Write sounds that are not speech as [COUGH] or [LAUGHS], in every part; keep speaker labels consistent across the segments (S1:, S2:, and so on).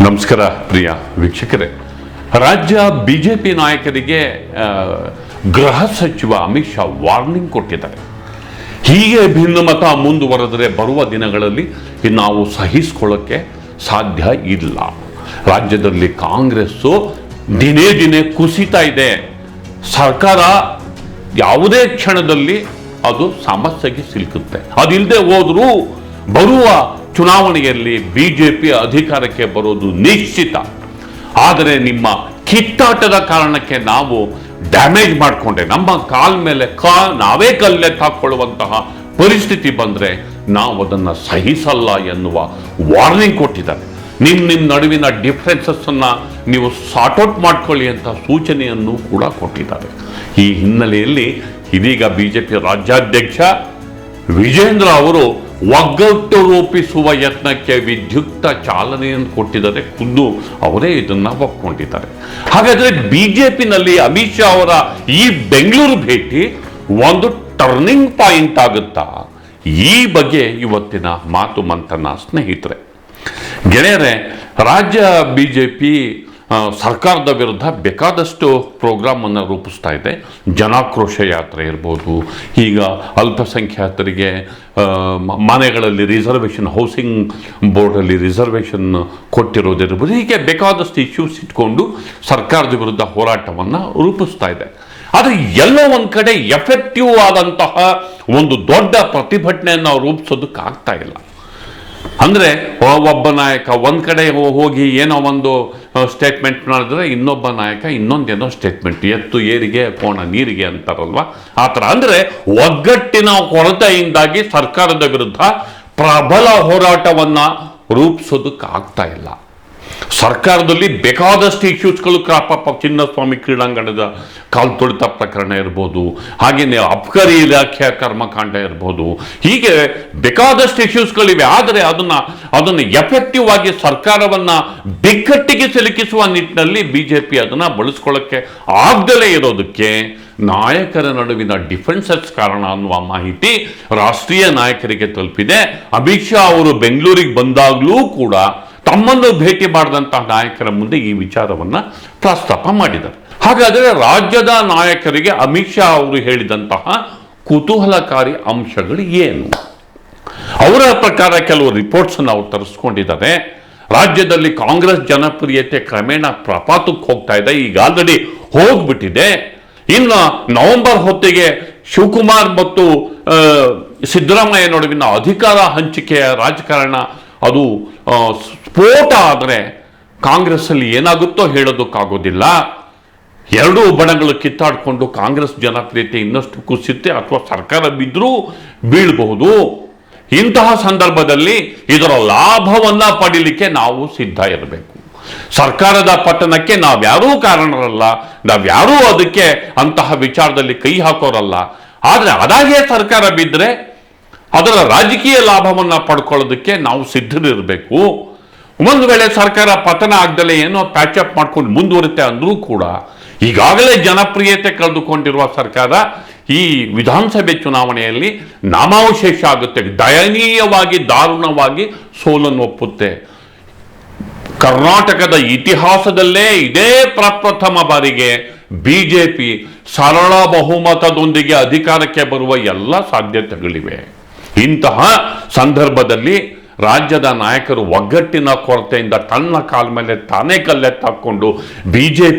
S1: ನಮಸ್ಕಾರ ಪ್ರಿಯ ವೀಕ್ಷಕರೇ. ರಾಜ್ಯ ಬಿಜೆಪಿ ನಾಯಕರಿಗೆ ಗೃಹ ಸಚಿವ ಅಮಿತ್ ಶಾ ವಾರ್ನಿಂಗ್ ಕೊಟ್ಟಿದ್ದಾರೆ. ಹೀಗೆ ಭಿನ್ನಮತ ಮುಂದುವರೆದರೆ ಬರುವ ದಿನಗಳಲ್ಲಿ ನಾವು ಸಹಿಸಿಕೊಳ್ಳೋಕ್ಕೆ ಸಾಧ್ಯ ಇಲ್ಲ. ರಾಜ್ಯದಲ್ಲಿ ಕಾಂಗ್ರೆಸ್ಸು ದಿನೇ ದಿನೇ ಕುಸಿತಾ ಇದೆ. ಸರ್ಕಾರ ಯಾವುದೇ ಕ್ಷಣದಲ್ಲಿ ಅದು ಸಮಸ್ಯೆಗೆ ಸಿಲುಕುತ್ತೆ. ಅದಿಲ್ಲದೆ ಹೋದರೂ ಬರುವ ಚುನಾವಣೆಯಲ್ಲಿ ಬಿ ಜೆ ಪಿ ಅಧಿಕಾರಕ್ಕೆ ಬರೋದು ನಿಶ್ಚಿತ. ಆದರೆ ನಿಮ್ಮ ಕಿತ್ತಾಟದ ಕಾರಣಕ್ಕೆ ನಾವು ಡ್ಯಾಮೇಜ್ ಮಾಡಿಕೊಂಡೆ. ನಮ್ಮ ಕಾಲ್ ಮೇಲೆ ಕಾ, ನಾವೇ ಕಲ್ಲೆ ಹಾಕ್ಕೊಳ್ಳುವಂತಹ ಪರಿಸ್ಥಿತಿ ಬಂದರೆ ನಾವು ಅದನ್ನು ಸಹಿಸಲ್ಲ ಎನ್ನುವ ವಾರ್ನಿಂಗ್ ಕೊಟ್ಟಿದ್ದಾರೆ. ನಿಮ್ಮ ನಿಮ್ಮ ನಡುವಿನ ಡಿಫ್ರೆನ್ಸಸ್ಸನ್ನು ನೀವು ಸಾರ್ಟ್ಔಟ್ ಮಾಡ್ಕೊಳ್ಳಿ ಅಂತ ಸೂಚನೆಯನ್ನು ಕೂಡ ಕೊಟ್ಟಿದ್ದಾರೆ. ಈ ಹಿನ್ನೆಲೆಯಲ್ಲಿ ಇದೀಗ ಬಿ ಜೆ ಪಿ ರಾಜ್ಯಾಧ್ಯಕ್ಷ ವಿಜೇಂದ್ರ ಅವರು ಒಗ್ಗಟ್ಟು ರೂಪಿಸುವ ಯತ್ನಕ್ಕೆ ವಿದ್ಯುಕ್ತ ಚಾಲನೆಯನ್ನು ಕೊಟ್ಟಿದ್ದಾರೆ. ಖುದ್ದು ಅವರೇ ಇದನ್ನ ಒಪ್ಕೊಂಡಿದ್ದಾರೆ. ಹಾಗಾದ್ರೆ ಪಿನಲ್ಲಿ ಅಮಿತ್ ಶಾ ಅವರ ಈ ಬೆಂಗಳೂರು ಭೇಟಿ ಒಂದು ಟರ್ನಿಂಗ್ ಪಾಯಿಂಟ್ ಆಗುತ್ತಾ? ಈ ಬಗ್ಗೆ ಇವತ್ತಿನ ಮಾತು ಮಂಥನ ಸ್ನೇಹಿತರೆ. ಗೆಳೆಯರೆ, ರಾಜ್ಯ ಬಿಜೆಪಿ ಸರ್ಕಾರದ ವಿರುದ್ಧ ಬೇಕಾದಷ್ಟು ಪ್ರೋಗ್ರಾಮನ್ನು ರೂಪಿಸ್ತಾ ಇದೆ. ಜನಾಕ್ರೋಶ ಯಾತ್ರೆ ಇರ್ಬೋದು, ಈಗ ಅಲ್ಪಸಂಖ್ಯಾತರಿಗೆ ಮನೆಗಳಲ್ಲಿ ರಿಸರ್ವೇಷನ್ ಹೌಸಿಂಗ್ ಬೋರ್ಡಲ್ಲಿ ರಿಸರ್ವೇಷನ್ ಕೊಟ್ಟಿರೋದಿರ್ಬೋದು ಹೀಗೆ ಬೇಕಾದಷ್ಟು ಇಶ್ಯೂಸ್ ಇಟ್ಕೊಂಡು ಸರ್ಕಾರದ ವಿರುದ್ಧ ಹೋರಾಟವನ್ನು ರೂಪಿಸ್ತಾ ಇದೆ. ಆದರೆ ಎಲ್ಲೋ ಒಂದು ಕಡೆ ಎಫೆಕ್ಟಿವ್ ಆದಂತಹ ಒಂದು ದೊಡ್ಡ ಪ್ರತಿಭಟನೆಯನ್ನು ರೂಪಿಸೋದಕ್ಕಾಗ್ತಾ ಇಲ್ಲ. ಅಂದ್ರೆ ಒಬ್ಬ ನಾಯಕ ಒಂದು ಕಡೆ ಹೋಗಿ ಏನೋ ಒಂದು ಸ್ಟೇಟ್ಮೆಂಟ್ ಮಾಡಿದ್ರೆ ಇನ್ನೊಬ್ಬ ನಾಯಕ ಇನ್ನೊಂದೇನೋ ಸ್ಟೇಟ್ಮೆಂಟ್ ಎತ್ತು ಏರಿಗೆ, ಕೋಣ ನೀರಿಗೆ ಅಂತಾರಲ್ವ? ಆ ಥರ. ಅಂದರೆ ಒಗ್ಗಟ್ಟಿನ ಕೊರತೆಯಿಂದಾಗಿ ಸರ್ಕಾರದ ವಿರುದ್ಧ ಪ್ರಬಲ ಹೋರಾಟವನ್ನು ರೂಪಿಸೋದಕ್ಕೆ ಆಗ್ತಾ ಇಲ್ಲ. ಸರ್ಕಾರದಲ್ಲಿ ಬೇಕಾದಷ್ಟು ಇಶ್ಯೂಸ್ಗಳು ಕ್ರಾಪ್ ಅಪ್ ಚಿನ್ನಸ್ವಾಮಿ ಕ್ರೀಡಾಂಗಣದ ಕಾಲು ತೊಳಿತ ಪ್ರಕರಣ ಇರ್ಬೋದು, ಹಾಗೆಯೇ ಅಬ್ಕಾರಿ ಇಲಾಖೆಯ ಕರ್ಮಕಾಂಡ ಇರ್ಬೋದು. ಹೀಗೆ ಬೇಕಾದಷ್ಟು ಇಶ್ಯೂಸ್ಗಳಿವೆ, ಆದರೆ ಅದನ್ನು ಅದನ್ನು ಎಫೆಕ್ಟಿವ್ ಆಗಿ ಸರ್ಕಾರವನ್ನು ಬಿಕ್ಕಟ್ಟಿಗೆ ಸಿಲುಕಿಸುವ ನಿಟ್ಟಿನಲ್ಲಿ ಬಿ ಜೆ ಪಿ ಅದನ್ನು ಬಳಸ್ಕೊಳ್ಳೋಕ್ಕೆ ಆಗದಲೇ ಇರೋದಕ್ಕೆ ನಾಯಕರ ನಡುವಿನ ಡಿಫೆನ್ಸಸ್ ಕಾರಣ ಅನ್ನುವ ಮಾಹಿತಿ ರಾಷ್ಟ್ರೀಯ ನಾಯಕರಿಗೆ ತಲುಪಿದೆ. ಅಮಿತ್ ಶಾ ಅವರು ಬೆಂಗಳೂರಿಗೆ ಬಂದಾಗಲೂ ಕೂಡ ತಮ್ಮನ್ನು ಭೇಟಿ ಮಾಡಿದಂತಹ ನಾಯಕರ ಮುಂದೆ ಈ ವಿಚಾರವನ್ನ ಪ್ರಸ್ತಾಪ ಮಾಡಿದ್ದಾರೆ ಹಾಗಾದರೆ ರಾಜ್ಯದ ನಾಯಕರಿಗೆ ಅಮಿತ್ ಶಾ ಅವರು ಹೇಳಿದಂತಹ ಕುತೂಹಲಕಾರಿ ಅಂಶಗಳು ಏನು? ಅವರ ಪ್ರಕಾರ ಕೆಲವು ರಿಪೋರ್ಟ್ಸ್ ಅವ್ರು ತರಿಸ್ಕೊಂಡಿದ್ದಾರೆ. ರಾಜ್ಯದಲ್ಲಿ ಕಾಂಗ್ರೆಸ್ ಜನಪ್ರಿಯತೆ ಕ್ರಮೇಣ ಪ್ರಪಾತಕ್ಕೆ ಹೋಗ್ತಾ ಇದೆ. ಈಗ ಆಲ್ರೆಡಿ ಹೋಗ್ಬಿಟ್ಟಿದೆ. ಇನ್ನು ನವೆಂಬರ್ ಹೊತ್ತಿಗೆ ಶಿವಕುಮಾರ್ ಮತ್ತು ಸಿದ್ದರಾಮಯ್ಯ ನಡುವಿನ ಅಧಿಕಾರ ಹಂಚಿಕೆಯ ರಾಜಕಾರಣ ಅದು ಸ್ಫೋಟ ಆದರೆ ಕಾಂಗ್ರೆಸ್ಸಲ್ಲಿ ಏನಾಗುತ್ತೋ ಹೇಳೋದಕ್ಕಾಗೋದಿಲ್ಲ. ಎರಡೂ ಬಣಗಳು ಕಿತ್ತಾಡಿಕೊಂಡು ಕಾಂಗ್ರೆಸ್ ಜನಪ್ರಿಯತೆ ಇನ್ನಷ್ಟು ಕುಸಿಯುತ್ತೆ ಅಥವಾ ಸರ್ಕಾರ ಬಿದ್ದರೂ ಬೀಳಬಹುದು. ಇಂತಹ ಸಂದರ್ಭದಲ್ಲಿ ಇದರ ಲಾಭವನ್ನು ಪಡೀಲಿಕ್ಕೆ ನಾವು ಸಿದ್ಧ ಇರಬೇಕು. ಸರ್ಕಾರದ ಪತನಕ್ಕೆ ನಾವ್ಯಾರೂ ಕಾರಣರಲ್ಲ, ನಾವ್ಯಾರೂ ಅದಕ್ಕೆ ಅಂತಹ ವಿಚಾರದಲ್ಲಿ ಕೈ ಹಾಕೋರಲ್ಲ. ಆದರೆ ಅದಾಗೆ ಸರ್ಕಾರ ಬಿದ್ದರೆ ಅದರ ರಾಜಕೀಯ ಲಾಭವನ್ನ ಪಡ್ಕೊಳ್ಳೋದಕ್ಕೆ ನಾವು ಸಿದ್ಧರಿರಬೇಕು. ಒಂದು ವೇಳೆ ಸರ್ಕಾರ ಪತನ ಆಗ್ದಲೆ ಏನೋ ಪ್ಯಾಚಪ್ ಮಾಡ್ಕೊಂಡು ಮುಂದುವರಿತೆ ಅಂದ್ರೂ ಕೂಡ ಈಗಾಗಲೇ ಜನಪ್ರಿಯತೆ ಕಳೆದುಕೊಂಡಿರುವ ಸರ್ಕಾರ ಈ ವಿಧಾನಸಭೆ ಚುನಾವಣೆಯಲ್ಲಿ ನಾಮಾವಶೇಷ ಆಗುತ್ತೆ. ದಯನೀಯವಾಗಿ, ದಾರುಣವಾಗಿ ಸೋಲನ್ನು ಒಪ್ಪುತ್ತೆ. ಕರ್ನಾಟಕದ ಇತಿಹಾಸದಲ್ಲೇ ಇದೇ ಪ್ರಪ್ರಥಮ ಬಾರಿಗೆ ಬಿಜೆಪಿ ಸರಳ ಬಹುಮತದೊಂದಿಗೆ ಅಧಿಕಾರಕ್ಕೆ ಬರುವ ಎಲ್ಲ ಸಾಧ್ಯತೆಗಳಿವೆ. ಇಂತಹ ಸಂದರ್ಭದಲ್ಲಿ ರಾಜ್ಯದ ನಾಯಕರು ಒಗ್ಗಟ್ಟಿನ ಕೊರತೆಯಿಂದ ತನ್ನ ಕಾಲ ಮೇಲೆ ತಾನೇ ಕಲ್ಲೆತ್ತಾಕೊಂಡು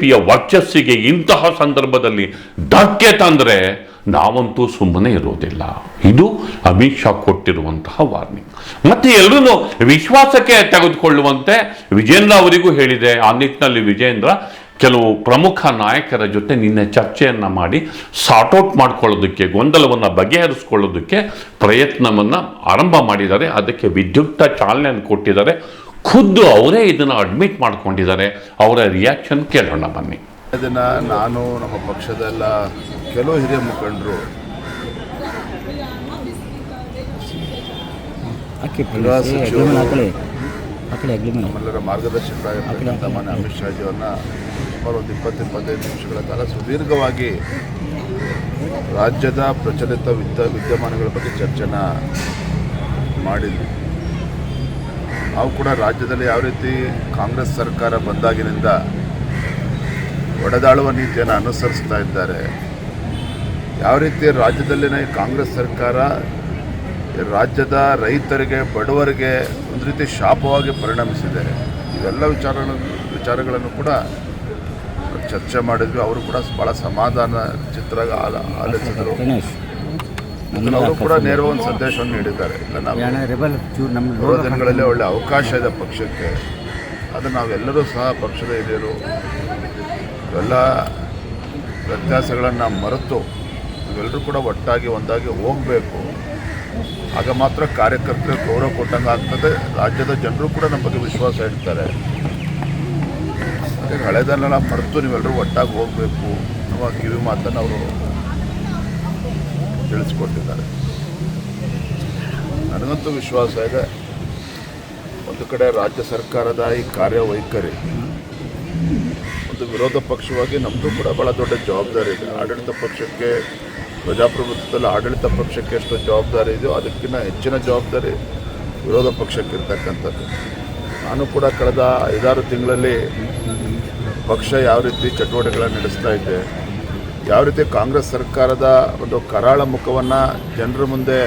S1: ಪಿಯ ವರ್ಚಸ್ಸಿಗೆ ಇಂತಹ ಸಂದರ್ಭದಲ್ಲಿ ಧಕ್ಕೆ ತಂದರೆ ನಾವಂತೂ ಸುಮ್ಮನೆ ಇರೋದಿಲ್ಲ. ಇದು ಅಮಿತ್ ಶಾ ಕೊಟ್ಟಿರುವಂತಹ ವಾರ್ನಿಂಗ್. ಮತ್ತೆ ಎಲ್ಲರೂ ವಿಶ್ವಾಸಕ್ಕೆ ತೆಗೆದುಕೊಳ್ಳುವಂತೆ ವಿಜೇಂದ್ರ ಅವರಿಗೂ ಹೇಳಿದೆ. ಆ ನಿಟ್ಟಿನಲ್ಲಿ ವಿಜೇಂದ್ರ ಕೆಲವು ಪ್ರಮುಖ ನಾಯಕರ ಜೊತೆ ನಿನ್ನೆ ಚರ್ಚೆಯನ್ನು ಮಾಡಿ ಸಾರ್ಟ್ಔಟ್ ಮಾಡ್ಕೊಳ್ಳೋದಕ್ಕೆ ಗೊಂದಲವನ್ನು ಬಗೆಹರಿಸ್ಕೊಳ್ಳೋದಕ್ಕೆ ಪ್ರಯತ್ನವನ್ನು ಆರಂಭ ಮಾಡಿದ್ದಾರೆ. ಅದಕ್ಕೆ ವಿದ್ಯುಕ್ತ ಚಾಲನೆಯನ್ನು ಕೊಟ್ಟಿದ್ದಾರೆ. ಖುದ್ದು ಅವರೇ ಇದನ್ನು ಅಡ್ಮಿಟ್ ಮಾಡ್ಕೊಂಡಿದ್ದಾರೆ. ಅವರ ರಿಯಾಕ್ಷನ್ ಕೇಳೋಣ ಬನ್ನಿ.
S2: ದಿನ ನಾನು ನಮ್ಮ ಪಕ್ಷದೆಲ್ಲ ಕೆಲವು ಹಿರಿಯ ಮುಖಂಡರು ಸಚಿವರು ನಮ್ಮೆಲ್ಲರ ಮಾರ್ಗದರ್ಶಕರಾಗಿರ್ತಕ್ಕಂಥ ಮಾನ್ಯ ಅಮಿತ್ ಶಾಜಿಯವ್ರನ್ನ ಸುಮಾರು ಒಂದು ಇಪ್ಪತ್ತು ಇಪ್ಪತ್ತೈದು ನಿಮಿಷಗಳ ಕಾಲ ಸುದೀರ್ಘವಾಗಿ ರಾಜ್ಯದ ಪ್ರಚಲಿತ ವಿದ್ಯ ವಿದ್ಯಮಾನಗಳ ಬಗ್ಗೆ ಚರ್ಚೆನ ಮಾಡಿದ್ವಿ. ನಾವು ಕೂಡ ರಾಜ್ಯದಲ್ಲಿ ಯಾವ ರೀತಿ ಕಾಂಗ್ರೆಸ್ ಸರ್ಕಾರ ಬಂದಾಗಿನಿಂದ ಒಡೆದಾಳುವ ನೀತಿಯನ್ನು ಅನುಸರಿಸ್ತಾ ಇದ್ದಾರೆ ಯಾವ ರೀತಿ ರಾಜ್ಯದಲ್ಲಿನ ಕಾಂಗ್ರೆಸ್ ಸರ್ಕಾರ ರಾಜ್ಯದ ರೈತರಿಗೆ ಬಡವರಿಗೆ ಒಂದು ರೀತಿ ಶಾಪವಾಗಿ ಪರಿಣಮಿಸಿದೆ. ಇವೆಲ್ಲ ವಿಚಾರ ವಿಚಾರಗಳನ್ನು ಕೂಡ ಚರ್ಚೆ ಮಾಡಿದ್ವಿ. ಅವರು ಕೂಡ ಭಾಳ ಸಮಾಧಾನ ಚಿತ್ರ ಆಲ- ಆಲಿಸಿದರು. ಅವರು ಕೂಡ ನೇರ ಒಂದು ಸಂದೇಶವನ್ನು ನೀಡಿದ್ದಾರೆ. ಇಲ್ಲ ನಾವು ಬರೋ ದಿನಗಳಲ್ಲಿ ಒಳ್ಳೆ ಅವಕಾಶ ಇದೆ ಪಕ್ಷಕ್ಕೆ. ಅದು ನಾವೆಲ್ಲರೂ ಸಹ ಪಕ್ಷದ ಹಿರಿಯರು. ಇವೆಲ್ಲ ವ್ಯತ್ಯಾಸಗಳನ್ನು ಮರೆತು ನಾವೆಲ್ಲರೂ ಕೂಡ ಒಟ್ಟಾಗಿ ಒಂದಾಗಿ ಹೋಗಬೇಕು. ಆಗ ಮಾತ್ರ ಕಾರ್ಯಕರ್ತರಿಗೆ ಗೌರವ ಕೊಟ್ಟಂಗೆ ಆಗ್ತದೆ. ರಾಜ್ಯದ ಜನರು ಕೂಡ ನಮ್ಮ ಬಗ್ಗೆ ವಿಶ್ವಾಸ ಇಡ್ತಾರೆ. ಹಾಗಾಗಿ ಹಳೆದನ್ನೆಲ್ಲ ಮರೆತು ನೀವೆಲ್ಲರೂ ಒಟ್ಟಾಗಿ ಹೋಗಬೇಕು ನಮ್ಮ ಕಿವಿ ಮಾತನ್ನು ಅವರು ತಿಳಿಸ್ಕೊಟ್ಟಿದ್ದಾರೆ. ನನಗಂತೂ ವಿಶ್ವಾಸ ಇದೆ. ಒಂದು ಕಡೆ ರಾಜ್ಯ ಸರ್ಕಾರದ ಈ ಕಾರ್ಯವೈಖರಿ, ಒಂದು ವಿರೋಧ ಪಕ್ಷವಾಗಿ ನಮ್ಮದು ಕೂಡ ಭಾಳ ದೊಡ್ಡ ಜವಾಬ್ದಾರಿ ಇದೆ. ಆಡಳಿತ ಪಕ್ಷಕ್ಕೆ ಪ್ರಜಾಪ್ರಭುತ್ವದಲ್ಲಿ ಆಡಳಿತ ಪಕ್ಷಕ್ಕೆ ಎಷ್ಟು ಜವಾಬ್ದಾರಿ ಇದೆಯೋ ಅದಕ್ಕಿಂತ ಹೆಚ್ಚಿನ ಜವಾಬ್ದಾರಿ ವಿರೋಧ ಪಕ್ಷಕ್ಕಿರ್ತಕ್ಕಂಥದ್ದು. ನಾನು ಕೂಡ ಕಳೆದ ಐದಾರು ತಿಂಗಳಲ್ಲಿ ಪಕ್ಷ ಯಾವ ರೀತಿ ಚಟುವಟಿಕೆಗಳನ್ನು ನಡೆಸ್ತಾ ಇದೆ ಯಾವ ರೀತಿ ಕಾಂಗ್ರೆಸ್ ಸರ್ಕಾರದ ಒಂದು ಕರಾಳ ಮುಖವನ್ನು ಜನರ ಮುಂದೆ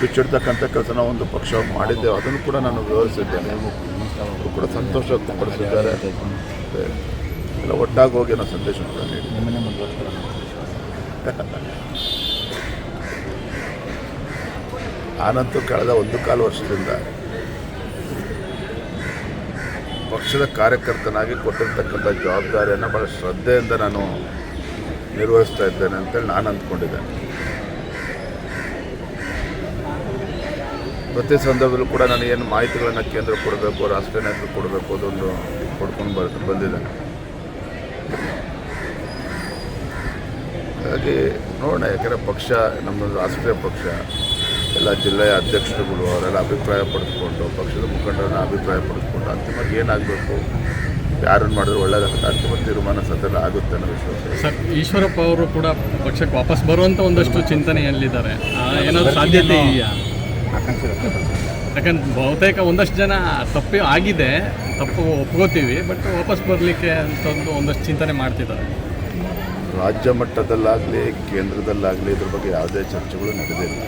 S2: ಬಿಚ್ಚಿಡ್ತಕ್ಕಂಥ ಕೆಲಸ ಒಂದು ಪಕ್ಷ ಮಾಡಿದ್ದೇವೆ ಅದನ್ನು ಕೂಡ ನಾನು ವಿವರಿಸಿದ್ದೇನೆ. ಅವರು ಕೂಡ ಸಂತೋಷ ವ್ಯಕ್ತಪಡಿಸಿದ್ದಾರೆ. ಎಲ್ಲ ಒಟ್ಟಾಗಿ ಹೋಗಿ ನಾನು ಸಂದೇಶ ಕೂಡ ನೀಡಿ [LAUGHS] ನಾನಂತೂ ಕಳೆದ ಒಂದು ಕಾಲು ವರ್ಷದಿಂದ ಪಕ್ಷದ ಕಾರ್ಯಕರ್ತನಾಗಿ ಕೊಟ್ಟಿರ್ತಕ್ಕಂಥ ಜವಾಬ್ದಾರಿಯನ್ನು ಭಾಳ ಶ್ರದ್ಧೆಯಿಂದ ನಾನು ನಿರ್ವಹಿಸ್ತಾ ಇದ್ದೇನೆ ಅಂತೇಳಿ ನಾನು ಅಂದ್ಕೊಂಡಿದ್ದೇನೆ. ಪ್ರತಿ ಸಂದರ್ಭದಲ್ಲೂ ಕೂಡ ನಾನು ಏನು ಮಾಹಿತಿಗಳನ್ನು ಕೇಂದ್ರ ಕೊಡಬೇಕು, ರಾಷ್ಟ್ರೀಯ ನಾಯಕರು ಕೊಡಬೇಕು ಅದೊಂದು ಕೊಡ್ಕೊಂಡು ಬರ್, ಬಂದಿದ್ದೇನೆ. ಹಾಗಾಗಿ ನೋಡೋಣ ಯಾಕಂದರೆ ಪಕ್ಷ ನಮ್ಮ ರಾಷ್ಟ್ರೀಯ ಪಕ್ಷ ಎಲ್ಲ ಜಿಲ್ಲೆಯ ಅಧ್ಯಕ್ಷರುಗಳು ಅವರೆಲ್ಲ ಅಭಿಪ್ರಾಯ ಪಡೆದುಕೊಂಡು ಪಕ್ಷದ ಮುಖಂಡರನ್ನ ಅಭಿಪ್ರಾಯ ಪಡೆದುಕೊಂಡು ಅಂತಿಮವಾಗಿ ಏನಾಗಬೇಕು? ಯಾರನ್ನು ಮಾಡಿದ್ರೆ ಒಳ್ಳೆಯದಾಗುತ್ತೆ ಅಂತಿಮ ತೀರ್ಮಾನ ಸದನ ಆಗುತ್ತೆ ಅನ್ನೋ ವಿಶ್ವಾಸ.
S3: ಸರ್ ಈಶ್ವರಪ್ಪ ಅವರು ಕೂಡ ಪಕ್ಷಕ್ಕೆ ವಾಪಸ್ ಬರುವಂಥ ಒಂದಷ್ಟು ಚಿಂತನೆಯಲ್ಲಿದ್ದಾರೆ. ಏನಾದರೂ ಸಾಧ್ಯತೆ ಇದೆಯಾ? ಯಾಕಂದ್ರೆ ಬಹುತೇಕ ಒಂದಷ್ಟು ಜನ ತಪ್ಪು ಆಗಿದೆ ತಪ್ಪು ಒಪ್ಕೋತೀವಿ ಬಟ್ ವಾಪಸ್ ಬರಲಿಕ್ಕೆ ಅಂತಂದು ಒಂದಷ್ಟು ಚಿಂತನೆ ಮಾಡ್ತಿದ್ದಾರೆ.
S2: ರಾಜ್ಯ ಮಟ್ಟದಲ್ಲಾಗಲಿ, ಕೇಂದ್ರದಲ್ಲಾಗಲಿ ಇದ್ರ ಬಗ್ಗೆ ಯಾವುದೇ ಚರ್ಚೆಗಳು ನಡೆದಿಲ್ಲ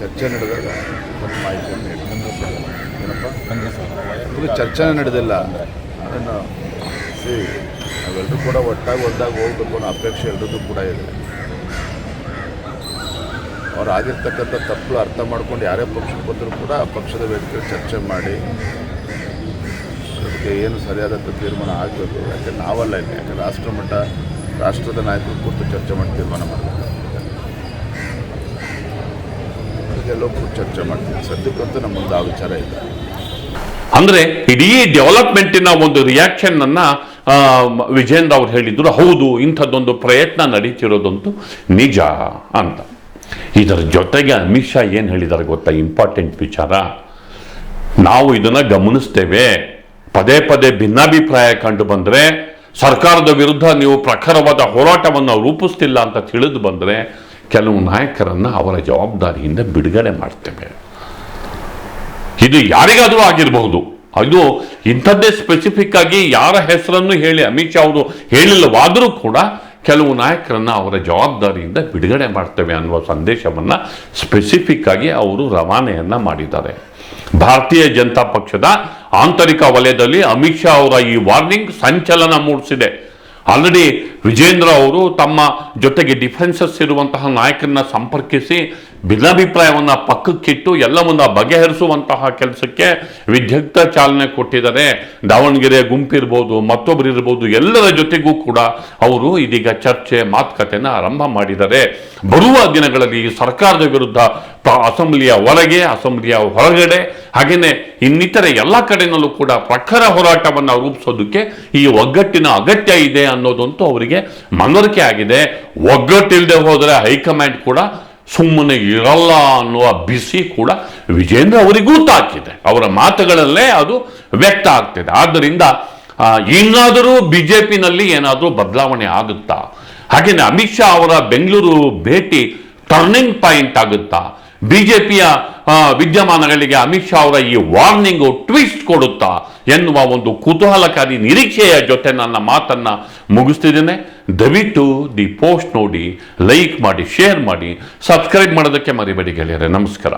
S2: ಚರ್ಚೆ ನಡೆದಾಗ ಮಾಹಿತಿಯನ್ನು ಏನಪ್ಪ? ಇದು ಚರ್ಚೆನೇ ನಡೆದಿಲ್ಲ. ಅದನ್ನು ಸಿ ನಾವೆಲ್ಲರೂ ಕೂಡ ಒಟ್ಟಾಗಿ ಒಂದಾಗಿ ಹೋಗ್ಬೇಕು ಅನ್ನೋ ಅಪೇಕ್ಷೆ ಎಲ್ರದ್ದು ಕೂಡ ಇದೆ. ಅವ್ರು ಆಗಿರ್ತಕ್ಕಂಥ ತಪ್ಪು ಅರ್ಥ ಮಾಡ್ಕೊಂಡು ಯಾರೇ ಪಕ್ಷಕ್ಕೆ ಬಂದರೂ ಕೂಡ ಆ ಪಕ್ಷದ ವೇದಿಕೆ ಚರ್ಚೆ ಮಾಡಿ ಏನು ಸರಿಯಾದಂಥ ತೀರ್ಮಾನ ಆಗಬೇಕು? ಯಾಕೆ ನಾವಲ್ಲ ಇಲ್ಲ? ಯಾಕೆ ರಾಷ್ಟ್ರ ಮಟ್ಟ, ರಾಷ್ಟ್ರದ ನಾಯಕರು ಕೂತು ಚರ್ಚೆ ಮಾಡಿ ತೀರ್ಮಾನ ಮಾಡಬೇಕು? ಎಲ್ಲೊಬ್ಬರು ಚರ್ಚೆ ಮಾಡ್ತೀವಿ. ಸದ್ಯಕ್ಕಂತೂ ನಮ್ಮ ಮುಂದೆ ಆ ವಿಚಾರ ಇಲ್ಲ.
S1: ಅಂದ್ರೆ ಇಡೀ ಡೆವಲಪ್ಮೆಂಟಿನ ಒಂದು ರಿಯಾಕ್ಷನ್ ಅನ್ನ ವಿಜೇಂದ್ರ ಅವ್ರು ಹೇಳಿದ್ರು. ಹೌದು, ಇಂಥದ್ದೊಂದು ಪ್ರಯತ್ನ ನಡೀತಿರೋದಂತೂ ನಿಜ ಅಂತ. ಇದರ ಜೊತೆಗೆ ಅಮಿತ್ ಶಾ ಏನು ಹೇಳಿದ್ದಾರೆ ಗೊತ್ತಾ? ಇಂಪಾರ್ಟೆಂಟ್ ವಿಚಾರ. ನಾವು ಇದನ್ನ ಗಮನಿಸ್ತೇವೆ. ಪದೇ ಪದೇ ಭಿನ್ನಾಭಿಪ್ರಾಯ ಕಂಡು ಬಂದರೆ ಸರ್ಕಾರದ ವಿರುದ್ಧ ನೀವು ಪ್ರಖರವಾದ ಹೋರಾಟವನ್ನು ರೂಪಿಸ್ತಿಲ್ಲ ಅಂತ ತಿಳಿದು ಬಂದರೆ ಕೆಲವು ನಾಯಕರನ್ನು ಅವರ ಜವಾಬ್ದಾರಿಯಿಂದ ಬಿಡುಗಡೆ ಮಾಡ್ತೇವೆ. ಇದು ಯಾರಿಗಾದರೂ ಆಗಿರಬಹುದು. ಅದು ಇಂಥದ್ದೇ ಸ್ಪೆಸಿಫಿಕ್ ಆಗಿ ಯಾರ ಹೆಸರನ್ನು ಹೇಳಿ, ಅಮಿತ್ ಶಾ ಅವರು ಹೇಳಿಲ್ಲವಾದರೂ ಕೂಡ ಕೆಲವು ನಾಯಕರನ್ನು ಅವರ ಜವಾಬ್ದಾರಿಯಿಂದ ಬಿಡುಗಡೆ ಮಾಡ್ತೇವೆ ಅನ್ನುವ ಸಂದೇಶವನ್ನು ಸ್ಪೆಸಿಫಿಕ್ ಆಗಿ ಅವರು ರವಾನೆಯನ್ನು ಮಾಡಿದ್ದಾರೆ. ಭಾರತೀಯ ಜನತಾ ಪಕ್ಷದ ಆಂತರಿಕ ವಲಯದಲ್ಲಿ ಅಮಿತ್ ಶಾ ಅವರ ಈ ವಾರ್ನಿಂಗ್ ಸಂಚಲನ ಮೂಡಿಸಿದೆ. ಆಲ್ರೆಡಿ ವಿಜೇಂದ್ರ ಅವರು ತಮ್ಮ ಜೊತೆಗೆ ಡಿಫೆನ್ಸಸ್ ಇರುವಂತಹ ನಾಯಕರನ್ನ ಸಂಪರ್ಕಿಸಿ ಭಿನ್ನಾಭಿಪ್ರಾಯವನ್ನ ಪಕ್ಕಕ್ಕಿಟ್ಟು ಎಲ್ಲವನ್ನ ಬಗೆಹರಿಸುವಂತಹ ಕೆಲಸಕ್ಕೆ ವಿದ್ಯುಕ್ತ ಚಾಲನೆ ಕೊಟ್ಟಿದ್ದಾರೆ. ದಾವಣಗೆರೆ ಗುಂಪಿರ್ಬೋದು ಮತ್ತೊಬ್ಬರು ಇರ್ಬೋದು, ಎಲ್ಲರ ಜೊತೆಗೂ ಕೂಡ ಅವರು ಇದೀಗ ಚರ್ಚೆ, ಮಾತುಕತೆನ ಆರಂಭ ಮಾಡಿದ್ದಾರೆ. ಬರುವ ದಿನಗಳಲ್ಲಿ ಈ ಸರ್ಕಾರದ ವಿರುದ್ಧ ಅಸೆಂಬ್ಲಿಯ ಒಳಗೆ, ಅಸೆಂಬ್ಲಿಯ ಹೊರಗಡೆ ಹಾಗೆಯೇ ಇನ್ನಿತರೆ ಎಲ್ಲ ಕಡೆನಲ್ಲೂ ಕೂಡ ಪ್ರಖರ ಹೋರಾಟವನ್ನು ರೂಪಿಸೋದಕ್ಕೆ ಈ ಒಗ್ಗಟ್ಟಿನ ಅಗತ್ಯ ಇದೆ ಅನ್ನೋದಂತೂ ಅವರಿಗೆ ಮನವರಿಕೆ ಆಗಿದೆ. ಒಗ್ಗಟ್ಟಿಲ್ಲದೆ ಹೋದರೆ ಹೈಕಮಾಂಡ್ ಕೂಡ ಸುಮ್ಮನೆ ಇರಲ್ಲ ಅನ್ನುವ ಬಿಸಿ ಕೂಡ ವಿಜೇಂದ್ರ ಅವರಿಗೂ ತಾಕಿದೆ. ಅವರ ಮಾತುಗಳಲ್ಲೇ ಅದು ವ್ಯಕ್ತ ಆಗ್ತಿದೆ. ಆದ್ದರಿಂದ ಇನ್ನಾದರೂ ಬಿ ಜೆ ಪಿನಲ್ಲಿ ಏನಾದರೂ ಬದಲಾವಣೆ ಆಗುತ್ತಾ? ಹಾಗೆಯೇ ಅಮಿತ್ ಶಾ ಅವರ ಬೆಂಗಳೂರು ಭೇಟಿ ಟರ್ನಿಂಗ್ ಪಾಯಿಂಟ್ ಆಗುತ್ತಾ? ಬಿಜೆಪಿಯ ವಿದ್ಯಮಾನಗಳಿಗೆ ಅಮಿತ್ ಶಾ ಅವರ ಈ ವಾರ್ನಿಂಗು ಟ್ವಿಸ್ಟ್ ಕೊಡುತ್ತಾ ಎನ್ನುವ ಒಂದು ಕುತೂಹಲಕಾರಿ ನಿರೀಕ್ಷೆಯ ಜೊತೆ ನನ್ನ ಮಾತನ್ನ ಮುಗಿಸ್ತಿದ್ದೇನೆ. ದಯವಿಟ್ಟು ದಿ ಪೋಸ್ಟ್ ನೋಡಿ, ಲೈಕ್ ಮಾಡಿ, ಶೇರ್ ಮಾಡಿ, ಸಬ್ಸ್ಕ್ರೈಬ್ ಮಾಡೋದಕ್ಕೆ ಮರಿಬೇಡಿ ಗೆಳೆಯರೆ. ನಮಸ್ಕಾರ.